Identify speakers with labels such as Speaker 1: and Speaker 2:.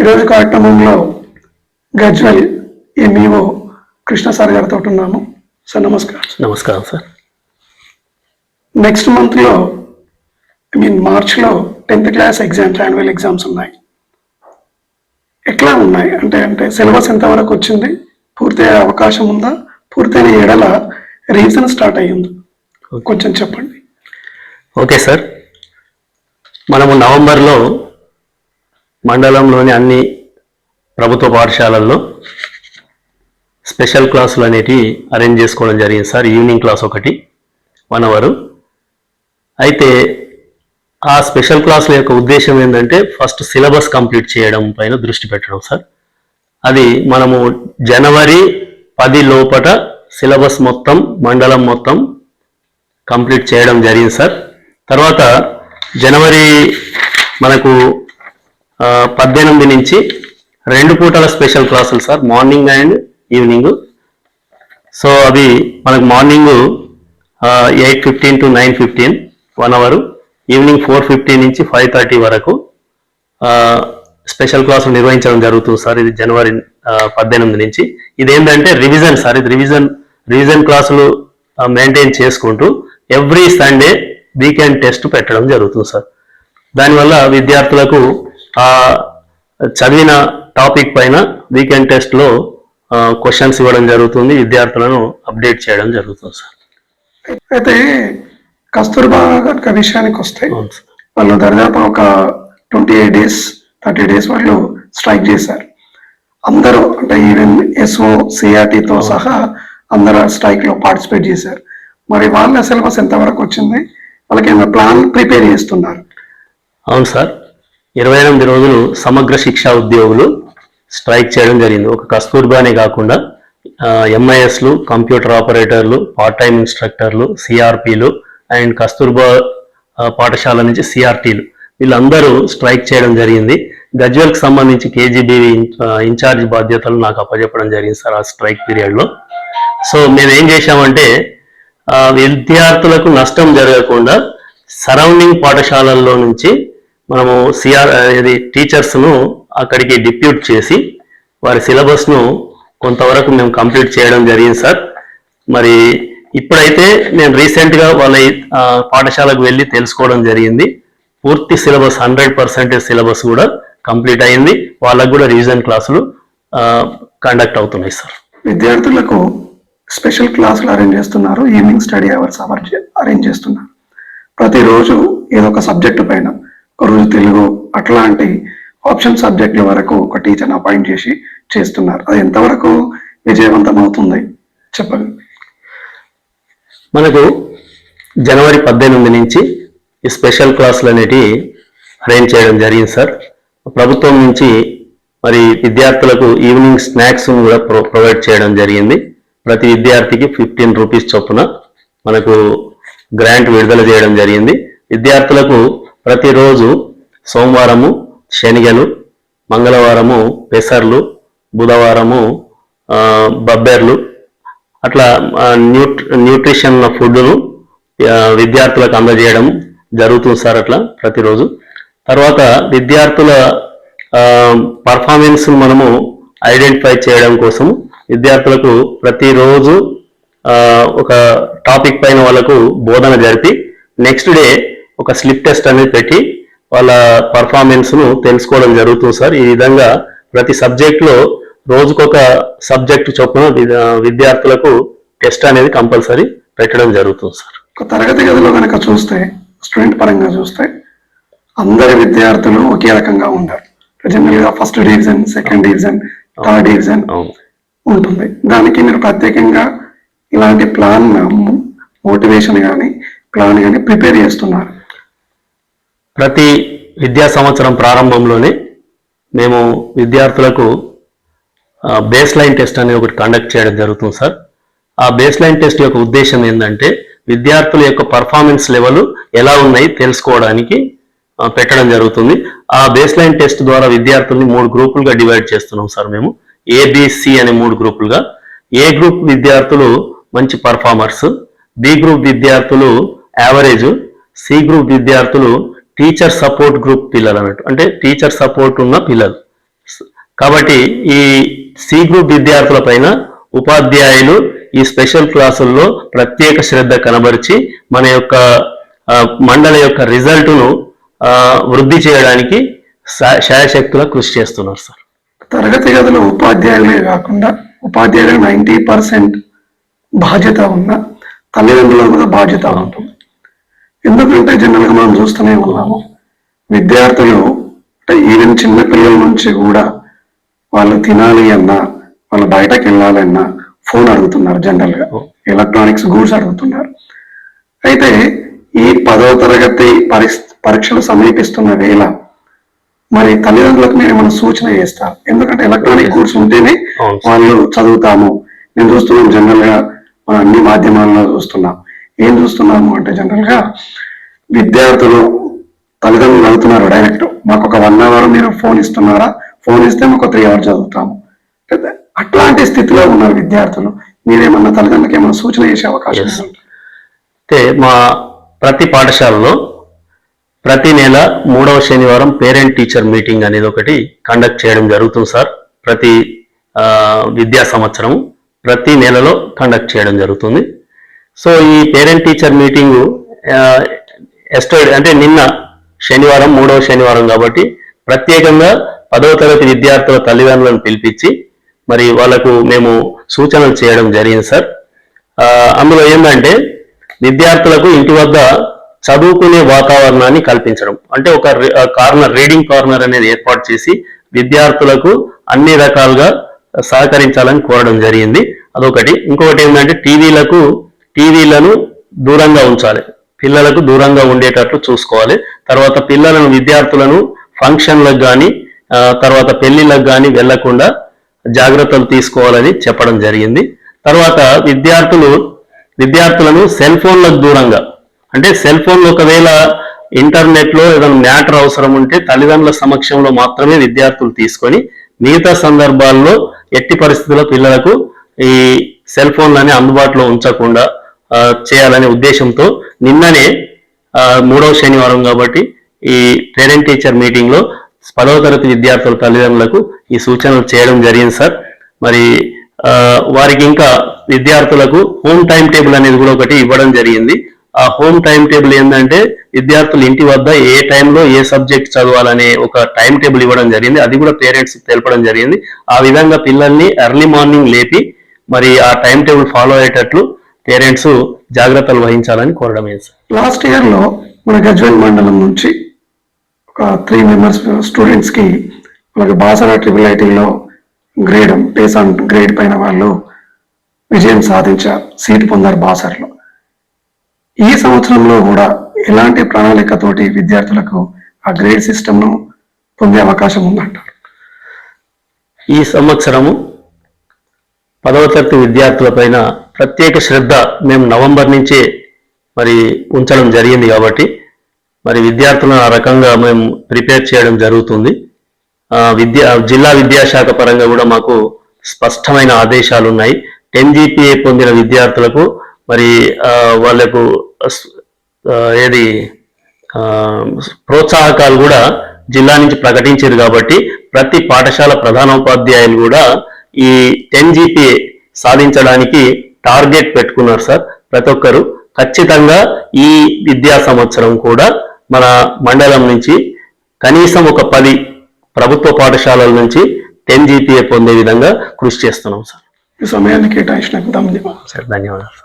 Speaker 1: ఈరోజు కార్యక్రమంలో Gajwel MEO Krishna sir గారితో ఉన్నాము సార్ నమస్కారం.
Speaker 2: నమస్కారం సార్.
Speaker 1: నెక్స్ట్ మంత్లో ఐ మీన్ మార్చ్లో tenth class exams annual exams ఉన్నాయి. ఎట్లా ఉన్నాయి? అంటే అంటే సిలబస్ ఎంతవరకు వచ్చింది? పూర్తి అయ్యే అవకాశం ఉందా? పూర్తయిన ఎడల రీజన్ స్టార్ట్ అయ్యింది. కొంచెం చెప్పండి.
Speaker 2: Okay sir. మనము నవంబర్లో మండలంలోని అన్ని ప్రభుత్వ పాఠశాలల్లో స్పెషల్ క్లాసులు అనేటివి అరేంజ్ చేసుకోవడం జరిగింది సార్. ఈవినింగ్ క్లాస్ ఒకటి వన్ అవరు అయితే ఆ స్పెషల్ క్లాసుల యొక్క ఉద్దేశం ఏంటంటే ఫస్ట్ సిలబస్ కంప్లీట్ చేయడం పైన దృష్టి పెట్టడం సార్. అది మనము జనవరి పది లోపట సిలబస్ మొత్తం మండలం మొత్తం కంప్లీట్ చేయడం జరిగింది సార్. తర్వాత జనవరి మనకు పద్దెనిమిది నుంచి రెండు పూటల స్పెషల్ క్లాసులు sir morning and evening. So అవి మనకు morning eight fifteen to nine fifteen one hour. Evening four fifteen నుంచి ఫైవ్ థర్టీ వరకు స్పెషల్ క్లాసులు నిర్వహించడం జరుగుతుంది సార్ ఇది జనవరి పద్దెనిమిది నుంచి. ఇదేంటంటే రివిజన్ సార్ ఇది రివిజన్ రివిజన్ క్లాసులు మెయింటైన్ చేసుకుంటూ ఎవ్రీ సండే వీకెండ్ టెస్ట్ పెట్టడం జరుగుతుంది సార్. దానివల్ల విద్యార్థులకు ఆ చదివిన టాపిక్ పైన వీకెండ్ టెస్ట్లో క్వశ్చన్స్ ఇవ్వడం జరుగుతుంది విద్యార్థులను అప్డేట్ చేయడం జరుగుతుంది సార్.
Speaker 1: అయితే కస్తూర్బా కనుక విషయానికి వస్తే వాళ్ళు దాదాపు ఒక twenty eight days thirty days వాళ్ళు స్ట్రైక్ చేశారు. అందరూ అంటే ఈవెన్ ఎస్ఓ సిఆర్టీతో సహా అందరూ స్ట్రైక్లో పార్టిసిపేట్ చేశారు. మరి వాళ్ళ సిలబస్ ఎంతవరకు వచ్చింది? వాళ్ళకి ఏమైనా ప్లాన్ ప్రిపేర్ చేస్తున్నారు?
Speaker 2: అవును సార్. ఇరవై ఎనిమిది రోజులు సమగ్ర శిక్షా ఉద్యోగులు స్ట్రైక్ చేయడం జరిగింది. ఒక కస్తూర్బానే కాకుండా ఎంఐఎస్లు కంప్యూటర్ ఆపరేటర్లు పార్ట్ టైం ఇన్స్ట్రక్టర్లు సిఆర్పీలు అండ్ కస్తూర్బా పాఠశాల నుంచి సిఆర్టీలు వీళ్ళందరూ స్ట్రైక్ చేయడం జరిగింది. గజ్వెల్కి సంబంధించి కేజీబీ ఇన్ఛార్జ్ బాధ్యతలు నాకు అప్పచెప్పడం జరిగింది సార్ ఆ స్ట్రైక్ పీరియడ్లో. సో మేము ఏం చేశామంటే విద్యార్థులకు నష్టం జరగకుండా సరౌండింగ్ పాఠశాలల్లో నుంచి మనము సిఆర్ అనేది టీచర్స్ను అక్కడికి డిప్యూట్ చేసి వారి సిలబస్ను కొంతవరకు మేము కంప్లీట్ చేయడం జరిగింది సార్ మరి ఇప్పుడైతే నేను రీసెంట్గా వాళ్ళ పాఠశాలకు వెళ్ళి తెలుసుకోవడం జరిగింది. పూర్తి సిలబస్ హండ్రెడ్ పర్సెంటేజ్ సిలబస్ కూడా కంప్లీట్ అయింది. వాళ్ళకు కూడా రివిజన్ క్లాసులు కండక్ట్ అవుతున్నాయి సార్
Speaker 1: విద్యార్థులకు స్పెషల్ క్లాసులు అరేంజ్ చేస్తున్నారు. Evening study hours hour arrange చేస్తున్నారు. ప్రతిరోజు ఏదో ఒక సబ్జెక్టు పైన రోజు తెలుగు అట్లాంటి ఆప్షన్ సబ్జెక్టుల వరకు ఒక టీచర్ని అపాయింట్ చేసి చేస్తున్నారు. అది ఎంతవరకు విజయవంతం అవుతుంది చెప్పండి.
Speaker 2: మనకు జనవరి పద్దెనిమిది నుంచి ఈ స్పెషల్ క్లాసులు అనేటివి అరేంజ్ చేయడం జరిగింది సార్ ప్రభుత్వం నుంచి మరి విద్యార్థులకు ఈవినింగ్ స్నాక్స్ కూడా ప్రొ ప్రొవైడ్ చేయడం జరిగింది. ప్రతి విద్యార్థికి ఫిఫ్టీన్ రూపీస్ చొప్పున మనకు గ్రాంట్ విడుదల చేయడం జరిగింది. విద్యార్థులకు ప్రతిరోజు సోమవారము శనిగలు మంగళవారము పెసర్లు బుధవారము బబ్బెర్లు అట్లా ఆ, న్యూట్రిషన్ ఫుడ్ను విద్యార్థులకు అందజేయడం జరుగుతుంది సార్ అట్లా ప్రతిరోజు. తర్వాత విద్యార్థుల పర్ఫార్మెన్స్ మనము ఐడెంటిఫై చేయడం కోసం విద్యార్థులకు ప్రతిరోజు ఒక టాపిక్ పైన వాళ్ళకు బోధన జరిపి నెక్స్ట్ డే ఒక స్లిప్ టెస్ట్ అనేది పెట్టి వాళ్ళ పర్ఫార్మెన్స్ను తెలుసుకోవడం జరుగుతుంది సార్. ఈ విధంగా ప్రతి సబ్జెక్ట్లో రోజుకొక సబ్జెక్ట్ చొప్పున విద్యార్థులకు టెస్ట్ అనేది కంపల్సరీ పెట్టడం జరుగుతుంది సార్.
Speaker 1: ఒక తరగతి గదిలో కనుక చూస్తే స్టూడెంట్ పరంగా చూస్తే అందరి విద్యార్థులు ఒకే రకంగా ఉంటారు జనరల్గా first division second division third division ఉంటుంది. దానికి మీరు ప్రత్యేకంగా ఇలాంటి ప్లాన్ మోటివేషన్ కానీ ప్లాన్ కానీ ప్రిపేర్ చేస్తున్నారు.
Speaker 2: ప్రతి విద్యా సంవత్సరం ప్రారంభంలోనే మేము విద్యార్థులకు బేస్ లైన్ టెస్ట్ అనేది ఒకటి కండక్ట్ చేయడం జరుగుతుంది సార్. ఆ బేస్ లైన్ టెస్ట్ యొక్క ఉద్దేశం ఏంటంటే విద్యార్థుల యొక్క పర్ఫార్మెన్స్ లెవెల్ ఎలా ఉన్నాయి తెలుసుకోవడానికి పెట్టడం జరుగుతుంది. ఆ బేస్ లైన్ టెస్ట్ ద్వారా విద్యార్థుల్ని మూడు గ్రూపులుగా డివైడ్ చేస్తున్నాం సార్ మేము. ఏబిసి అనే మూడు గ్రూపులుగా. ఏ గ్రూప్ విద్యార్థులు మంచి పర్ఫార్మర్స్ బి గ్రూప్ విద్యార్థులు యావరేజ్ సి గ్రూప్ విద్యార్థులు టీచర్ సపోర్ట్ గ్రూప్ పిల్లలు అన్నట్టు. అంటే టీచర్ సపోర్ట్ ఉన్న పిల్లలు. కాబట్టి ఈ సి గ్రూప్ విద్యార్థుల పైన ఉపాధ్యాయులు ఈ స్పెషల్ క్లాసుల్లో ప్రత్యేక శ్రద్ధ కనబరిచి మన యొక్క మండలి యొక్క రిజల్ట్ను వృద్ధి చేయడానికి శా- కృషి చేస్తున్నారు సార్.
Speaker 1: తరగతి గదిలో ఉపాధ్యాయులే కాకుండా ఉపాధ్యాయులకు నైంటీ పర్సెంట్ బాధ్యత ఉన్న తల్లిదండ్రుల కూడా బాధ్యత ఉంటుంది. ఎందుకంటే జనరల్గా మనం చూస్తూనే ఉన్నాము విద్యార్థులు అంటే ఈవెన్ చిన్న పిల్లల నుంచి కూడా వాళ్ళు తినాలి అన్నా వాళ్ళు బయటకు వెళ్ళాలన్నా ఫోన్ అడుగుతున్నారు జనరల్గా ఎలక్ట్రానిక్స్ గూడ్స్ అడుగుతున్నారు. అయితే ఈ పదవ తరగతి పరీక్ష పరీక్షలు సమీపిస్తున్న వేళ మరి తల్లిదండ్రులకు మీరు ఏమైనా సూచన చేస్తారు ఎందుకంటే ఎలక్ట్రానిక్ గూడ్స్ ఉంటేనే. వాళ్ళు చదువుతాము. నేను చూస్తున్నాం జనరల్గా మన అన్ని మాధ్యమాల్లో చూస్తున్నాం. ఏం చూస్తున్నాము అంటే జనరల్గా విద్యార్థులు తల్లిదండ్రులు అడుగుతున్నారు డైరెక్ట్ మాకు ఒక వన్ అవర్ మీరు ఫోన్ ఇస్తున్నారా? ఫోన్ ఇస్తే మాకు త్రీ అవర్స్ చదువుతాము. అట్లాంటి స్థితిలో ఉన్నారు విద్యార్థులు. మీరేమన్నా తల్లిదండ్రులకు ఏమైనా సూచన చేసే అవకాశం?
Speaker 2: అయితే మా ప్రతి పాఠశాలలో ప్రతి నెల మూడవ శనివారం పేరెంట్ టీచర్ మీటింగ్ అనేది ఒకటి కండక్ట్ చేయడం జరుగుతుంది సార్. ప్రతి విద్యా సంవత్సరం ప్రతి నెలలో కండక్ట్ చేయడం జరుగుతుంది. సో ఈ పేరెంట్ టీచర్ మీటింగు ఎస్టర్డే అంటే నిన్న శనివారం మూడవ శనివారం కాబట్టి ప్రత్యేకంగా పదవ తరగతి విద్యార్థుల తల్లిదండ్రులను పిలిపించి మరి వాళ్ళకు మేము సూచనలు చేయడం జరిగింది సార్. అందులో ఏంటంటే విద్యార్థులకు ఇంటి వద్ద చదువుకునే వాతావరణాన్ని కల్పించడం. అంటే ఒక రి- కార్నర్ రీడింగ్ కార్నర్ అనేది ఏర్పాటు చేసి విద్యార్థులకు అన్ని రకాలుగా సహకరించాలని కోరడం జరిగింది. అదొకటి. ఇంకొకటి ఏంటంటే టీవీలకు టీవీలను దూరంగా ఉంచాలి. పిల్లలకు దూరంగా ఉండేటట్లు చూసుకోవాలి. తర్వాత పిల్లలను విద్యార్థులను ఫంక్షన్లకు కానీ తర్వాత పెళ్ళిళ్ళకు కానీ వెళ్ళకుండా జాగ్రత్తలు తీసుకోవాలని చెప్పడం జరిగింది. తర్వాత విద్యార్థులు విద్యార్థులను సెల్ ఫోన్లకు దూరంగా అంటే సెల్ ఫోన్లు ఒకవేళ ఇంటర్నెట్లో ఏదైనా మ్యాటర్ అవసరం ఉంటే తల్లిదండ్రుల సమక్షంలో మాత్రమే విద్యార్థులు తీసుకొని మిగతా సందర్భాల్లో ఎట్టి పరిస్థితుల్లో పిల్లలకు ఈ సెల్ ఫోన్లని అందుబాటులో ఉంచకుండా చేయాలనే ఉద్దేశంతో నిన్ననే మూడవ శనివారం కాబట్టి ఈ పేరెంట్ టీచర్ మీటింగ్లో పదవ తరగతి విద్యార్థుల తల్లిదండ్రులకు ఈ సూచనలు చేయడం జరిగింది సార్. మరి వారికి ఇంకా విద్యార్థులకు హోమ్ టైం టేబుల్ అనేది కూడా ఒకటి ఇవ్వడం జరిగింది. ఆ హోమ్ టైం టేబుల్ ఏంటంటే విద్యార్థులు ఇంటి వద్ద ఏ టైంలో ఏ సబ్జెక్ట్ చదవాలనే ఒక టైం టేబుల్ ఇవ్వడం జరిగింది. అది కూడా పేరెంట్స్ తెలపడం జరిగింది. ఆ విధంగా పిల్లల్ని ఎర్లీ మార్నింగ్ లేపి మరి ఆ టైం టేబుల్ ఫాలో అయ్యేటట్లు పేరెంట్స్ జాగ్రత్తలు వహించాలని కోరడం
Speaker 1: లాస్ట్ ఇయర్లో మన గజ్వేల్ మండలం నుంచి ఒక త్రీ మెంబర్స్ స్టూడెంట్స్కి వాళ్ళకి బాసరా ట్రిపుల్ ఐటీలో గ్రేడ్ బేస్ ఆన్ గ్రేడ్ పైన వాళ్ళు విజయం సాధించారు సీటు పొందారు బాసర్లో. ఈ సంవత్సరంలో కూడా ఎలాంటి ప్రణాళికతోటి విద్యార్థులకు ఆ గ్రేడ్ సిస్టమ్ను పొందే అవకాశం ఉందంటారు?
Speaker 2: ఈ సంవత్సరము పదవ తరగతి విద్యార్థులపైన ప్రత్యేక శ్రద్ధ మేము నవంబర్ నుంచే మరి ఉంచడం జరిగింది కాబట్టి మరి విద్యార్థులను ఆ రకంగా మేము ప్రిపేర్ చేయడం జరుగుతుంది. విద్యా జిల్లా విద్యాశాఖ పరంగా కూడా మాకు స్పష్టమైన ఆదేశాలు ఉన్నాయి. టెన్ జీపీఏ పొందిన విద్యార్థులకు మరి వాళ్ళకు వాళ్ళకు ఏది ప్రోత్సాహకాలు కూడా జిల్లా నుంచి ప్రకటించారు కాబట్టి ప్రతి పాఠశాల ప్రధానోపాధ్యాయులు కూడా ఈ టెన్ జీపీఏ సాధించడానికి టార్గెట్ పెట్టుకున్నారు సార్ ప్రతి ఒక్కరు. ఖచ్చితంగా ఈ విద్యా సంవత్సరం కూడా మన మండలం నుంచి కనీసం ఒక పది ప్రభుత్వ పాఠశాలల నుంచి టెన్ జీపీఏ పొందే విధంగా కృషి చేస్తున్నాం సార్.
Speaker 1: ఈ సమయాన్ని కేటాయించినందుకు ధన్యవాదాలు.
Speaker 2: సార్ ధన్యవాదాలు.